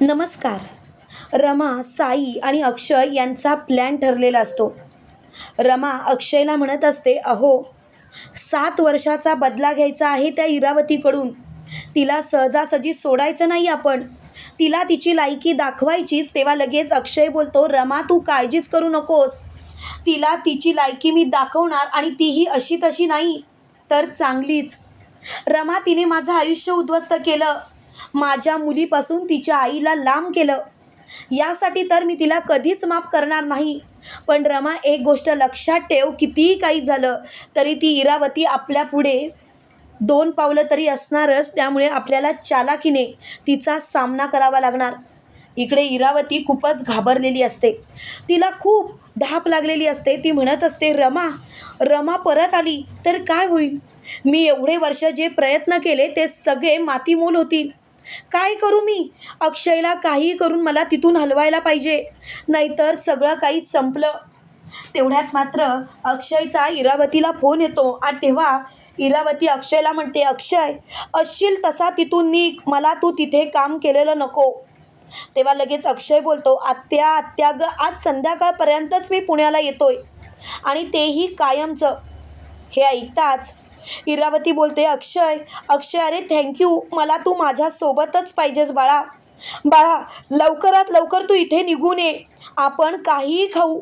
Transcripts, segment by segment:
नमस्कार. रमा साई आणि अक्षय यांचा प्लॅन ठरलेला असतो. रमा अक्षयला म्हणत असते अहो सात वर्षाचा बदला घ्यायचा आहे त्या इरावतीकडून. तिला सहजासहजी सोडायचं नाही आपण. तिला तिची लायकी दाखवायचीच तेव्हा लगेच अक्षय बोलतो रमा तू काळजीच करू नकोस. तिला तिची लायकी मी दाखवणार आणि तीही अशी तशी नाही. तर चांगलीच. रमा तिने माझं आयुष्य उद्ध्वस्त केलं. माझ्या मुलीपासून तिच्या आईला लांब केलं. यासाठी तर मी तिला कधीच माफ करणार नाही. पण रमा एक गोष्ट लक्षात ठेव कितीही काही झालं तरी ती इरावती आपल्या पुढे. दोन पावलं तरी असणारच त्यामुळे आपल्याला चालाकीने तिचा सामना करावा लागणार. इकडे इरावती खूपच घाबरलेली असते. तिला खूप धाप लागलेली असते. ती म्हणत असते रमा रमा परत आली तर काय होईल? मी एवढे वर्ष जे प्रयत्न केले ते सगळे मातीमोल होतील. काय करू मी? अक्षयला काही करून मला तिथून हलवायला पाहिजे. नाहीतर सगळं काही संपलं. तेवढ्यात मात्र अक्षयचा इरावतीला फोन येतो आणि तेव्हा इरावती अक्षयला म्हणते अक्षय असशील तसा तिथून निघ. मला तू तिथे काम केलेलं नको. तेव्हा लगेच अक्षय बोलतो आत्या आत्या ग आज संध्याकाळपर्यंतच मी पुण्याला येतोय. आणि तेही कायमचं. हे ऐकताच इरावती बोलते अक्षय अक्षय अरे थँक्यू मला तू माझ्यासोबतच पाहिजेस बाळा. बाळा लवकरात लवकर तू इथे निघून ये. आपण काहीही खाऊ.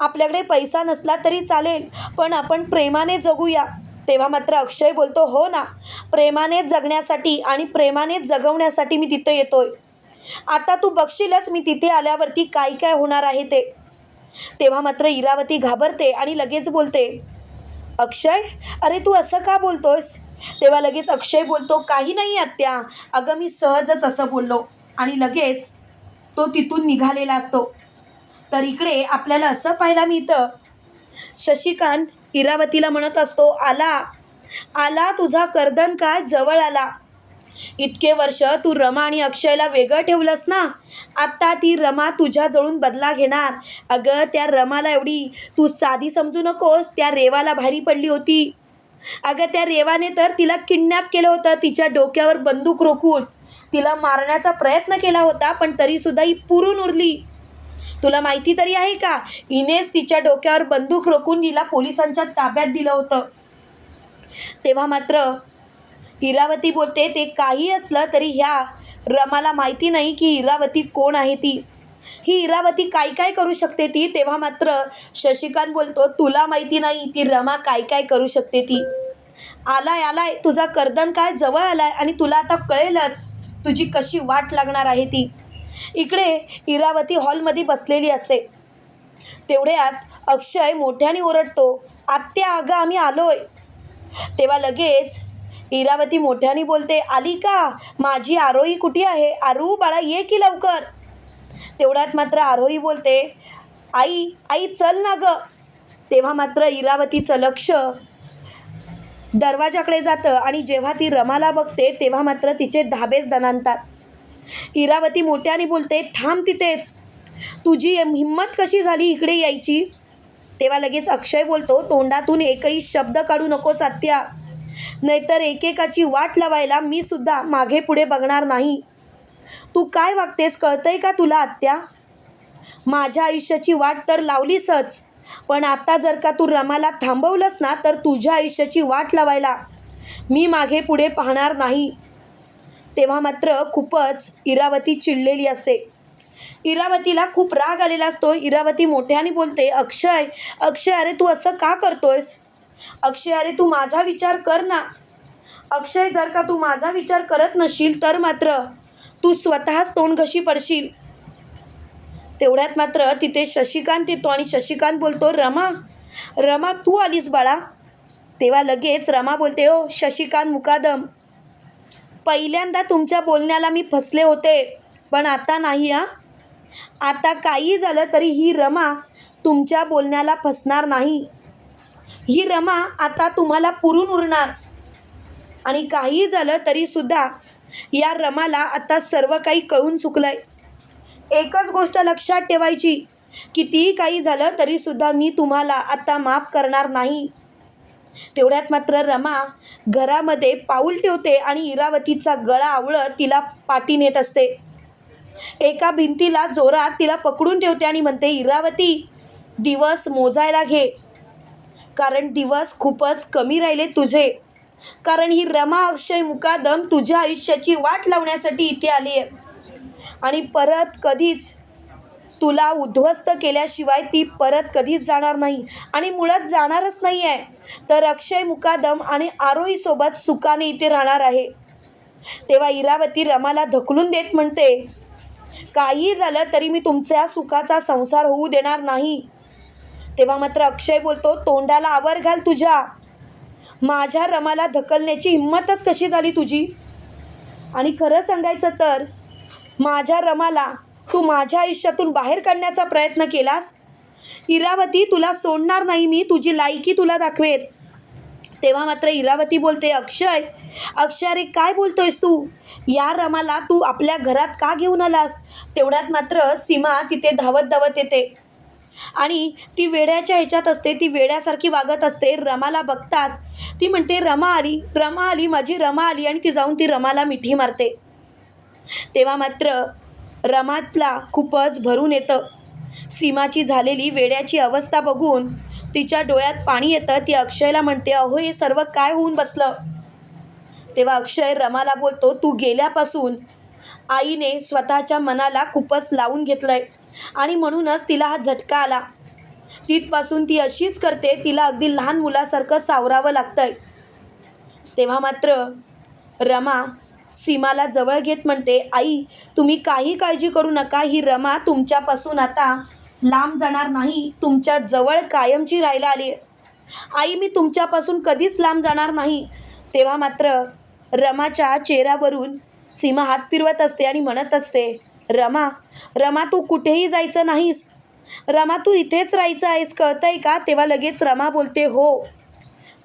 आपल्याकडे पैसा नसला तरी चालेल पण आपण प्रेमाने जगूया. तेव्हा मात्र अक्षय बोलतो हो ना. प्रेमाने जगण्यासाठी आणि प्रेमाने जगवण्यासाठी मी तिथं येतोय. आता तू बघशीलच मी तिथे आल्यावरती काय काय होणार आहे ते. तेव्हा मात्र इरावती घाबरते आणि लगेच बोलते अक्षय अरे तू असं का बोलतोयस? तेव्हा लगेच अक्षय बोलतो काही नाही आत्या. अगं मी सहजच असं बोललो. आणि लगेच तो तिथून निघालेला असतो. तर इकडे आपल्याला असं पाहायला मिळतं शशिकांत इरावतीला म्हणत असतो आला आला तुझा कर्दन काय जवळ आला? इतके वर्ष तू रमा आणि अक्षयला वेगळं ठेवलंस ना? आत्ता ती रमा तुझ्याजवळून बदला घेणार. अगं त्या रमाला एवढी तू साधी समजू नकोस. त्या रेवाला भारी पडली होती. अगं त्या रेवाने तर तिला किडनॅप केलं होतं तिच्या डोक्यावर बंदूक रोखून. तिला मारण्याचा प्रयत्न केला होता पण तरीसुद्धा ही पुरून उरली. तुला माहिती तरी आहे का? इनेस तिच्या डोक्यावर बंदूक रोखून हिला पोलिसांच्या ताब्यात दिलं होतं. तेव्हा मात्र इरावती बोलते ते काही असलं तरी ह्या रमाला माहिती नाही की इरावती कोण आहे ती. ही इरावती काय काय करू शकते ती? तेव्हा मात्र शशिकांत बोलतो तुला माहिती नाही ती रमा काय काय करू शकते ती. आलाय आलाय तुझा कर्दन काय जवळ आलाय आणि तुला आता कळेलच तुझी कशी वाट लागणार आहे ती. इकडे इरावती हॉलमध्ये बसलेली असते. तेवढ्यात अक्षय मोठ्याने ओरडतो आत्या अगं आम्ही आलोय. तेव्हा लगेच इरावती मोठ्याने बोलते आली का? माझी आरोही कुठे आहे? आरू बाळा ये की लवकर. तेवढ्यात मात्र आरोही बोलते आई आई चल ना गं. तेव्हा मात्र इरावतीचं लक्ष दरवाजाकडे जातं आणि जेव्हा ती रमाला बघते तेव्हा मात्र तिचे धाबेच दणानतात इरावती मोठ्याने बोलते थांब तिथेच. तुझी हिंमत कशी झाली इकडे यायची? तेव्हा लगेच अक्षय बोलतो तोंडातून एकही शब्द काढू नको आत्या. नाहीतर एकेकाची वाट लावायला मी सुद्धा मागे पुढे बघणार नाही. तू काय वागतेस कळतंय का तुला आत्या? माझ्या आयुष्याची वाट तर लावलीसच पण आता जर का तू रमाला थांबवलंस ना तर तुझ्या आयुष्याची वाट लावायला मी मागे पुढे पाहणार नाही. तेव्हा मात्र खूपच इरावती चिडलेली असते. इरावतीला खूप राग आलेला असतो. इरावती मोठ्याने बोलते अक्षय अक्षय अरे तू असं का करतोयस? अक्षय अरे तू माझा विचार कर ना. अक्षय जर का तू माझा विचार करत नसशील तर मात्र तू स्वतःच तोंड घशी पडशील. तेवढ्यात मात्र तिथे शशिकांत येतो आणि शशिकांत बोलतो रमा रमा तू आलीस बाळा. तेव्हा लगेच रमा बोलते ओ शशिकांत मुकादम पहिल्यांदा तुमच्या बोलण्याला मी फसले होते पण आता नाही हां. आता काही झालं तरी ही रमा तुमच्या बोलण्याला फसणार नाही. ही रमा आता तुम्हाला पुरून उरणार. आणि काही झालं तरीसुद्धा या रमाला आता सर्व काही कळून चुकलंय. एकच गोष्ट लक्षात ठेवायची कितीही काही झालं तरीसुद्धा मी तुम्हाला आता माफ करणार नाही. तेवढ्यात मात्र रमा घरामध्ये पाऊल ठेवते आणि इरावतीचा गळा आवळत तिला पाठी नेत असते. एका भिंतीला जोरात तिला पकडून ठेवते आणि म्हणते इरावती दिवस मोजायला घे. कारण दिवस खूपच कमी राहिले तुझे. कारण ही रमा अक्षय मुकादम तुझ्या आयुष्याची वाट लावण्यासाठी इथे आली आहे. आणि परत कधीच तुला उद्ध्वस्त केल्याशिवाय ती परत कधीच जाणार नाही. आणि मुळात जाणारच नाही आहे तर अक्षय मुकादम आणि आरोहीसोबत सुखाने इथे राहणार आहे. तेव्हा इरावती रमाला धकलून देत म्हणते काही झालं तरी मी तुमच्या सुखाचा संसार होऊ देणार नाही. तेव्हा मात्र अक्षय बोलतो तोंडाला आवर घाल तुझ्या. माझ्या रमाला धकलण्याची हिंमतच कशी झाली तुझी? आणि खरं सांगायचं तर माझ्या रमाला तू माझ्या आयुष्यातून बाहेर काढण्याचा प्रयत्न केलास? इरावती तुला सोडणार नाही मी तुझी लायकी तुला दाखवेल तेव्हा मात्र इरावती बोलते अक्षय अक्षय अरे काय बोलतोयस तू? या रमाला तू आपल्या घरात का घेऊन आलास? तेवढ्यात मात्र सीमा तिथे धावत धावत येते. आणि ती वेड्याच्या ह्याच्यात असते ती वेड्यासारखी वागत असते. रमाला बघताच ती म्हणते रमा आली रमा आली माझी रमा आली आणि ती जाऊन ती रमाला मिठी मारते. तेव्हा मात्र रमातला खूपच भरून येतं. सीमाची झालेली वेड्याची अवस्था बघून तिच्या डोळ्यात पाणी येतं. ती अक्षयला म्हणते अहो हे सर्व काय होऊन बसलं? तेव्हा अक्षय रमाला बोलतो तू गेल्यापासून आईने स्वतःच्या मनाला खूपच लावून घेतलं आहे आणि म्हणूनच तिला हा झटका आला. तिथपासून ती अशीच करते तिला अगदी लहान मुलासारखं सावरावं लागतंय. तेव्हा मात्र रमा सीमाला जवळ घेत म्हणते आई तुम्ही काही काळजी करू नका. ही रमा तुमच्यापासून आता लांब जाणार नाही. तुमच्या जवळ कायमची राहायला आली आहे. आई मी तुमच्यापासून कधीच लांब जाणार नाही. तेव्हा मात्र रमाच्या चेहऱ्यावरून सीमा हात फिरवत असते आणि म्हणत असते रमा रमा तू कुठेही जायचं नाहीस. रमा तू इथेच राहायचं आहेस कळतंय का? तेव्हा लगेच रमा बोलते हो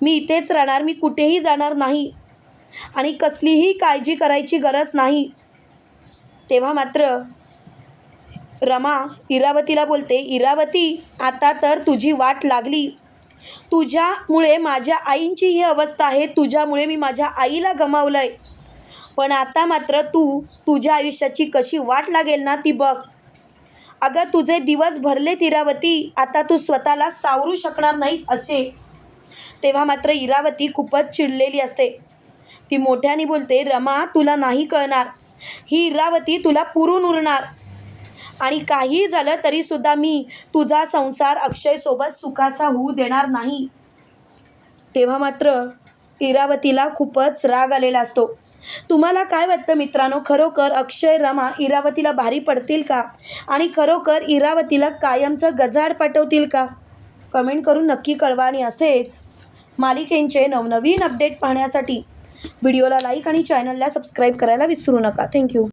मी इथेच राहणार मी कुठेही जाणार नाही. आणि कसलीही काळजी करायची गरज नाही. तेव्हा मात्र रमा इरावतीला बोलते इरावती आता तर तुझी वाट लागली. तुझ्यामुळे माझ्या आईंची ही अवस्था आहे. तुझ्यामुळे मी माझ्या आईला गमावलं आहे पण आता मात्र तू तुझ्या आयुष्याची कशी वाट लागेल ना ती बघ. अगं तुझे दिवस भरले इरावती आता तू स्वतःला सावरू शकणार नाहीस असे. तेव्हा मात्र इरावती खूपच चिडलेली असते. ती मोठ्याने बोलते रमा तुला नाही कळणार. ही इरावती तुला पुरून उरणार. आणि काही झालं तरीसुद्धा मी तुझा संसार अक्षयसोबत सुखाचा होऊ देणार नाही. तेव्हा मात्र इरावतीला खूपच राग आलेला असतो. तुम्हाला काय वाटतं मित्रांनो? खरोखर अक्षय रमा इरावतीला भारी पडतील का? आणि खरोखर इरावतीला कायमचं गजाड पाठवतील का? कमेंट करून नक्की कळवा आणि असेच मालिकेंचे नवनवीन अपडेट पाहण्यासाठी. व्हिडिओला लाईक आणि चॅनलला सबस्क्राईब करायला विसरू नका. थँक्यू.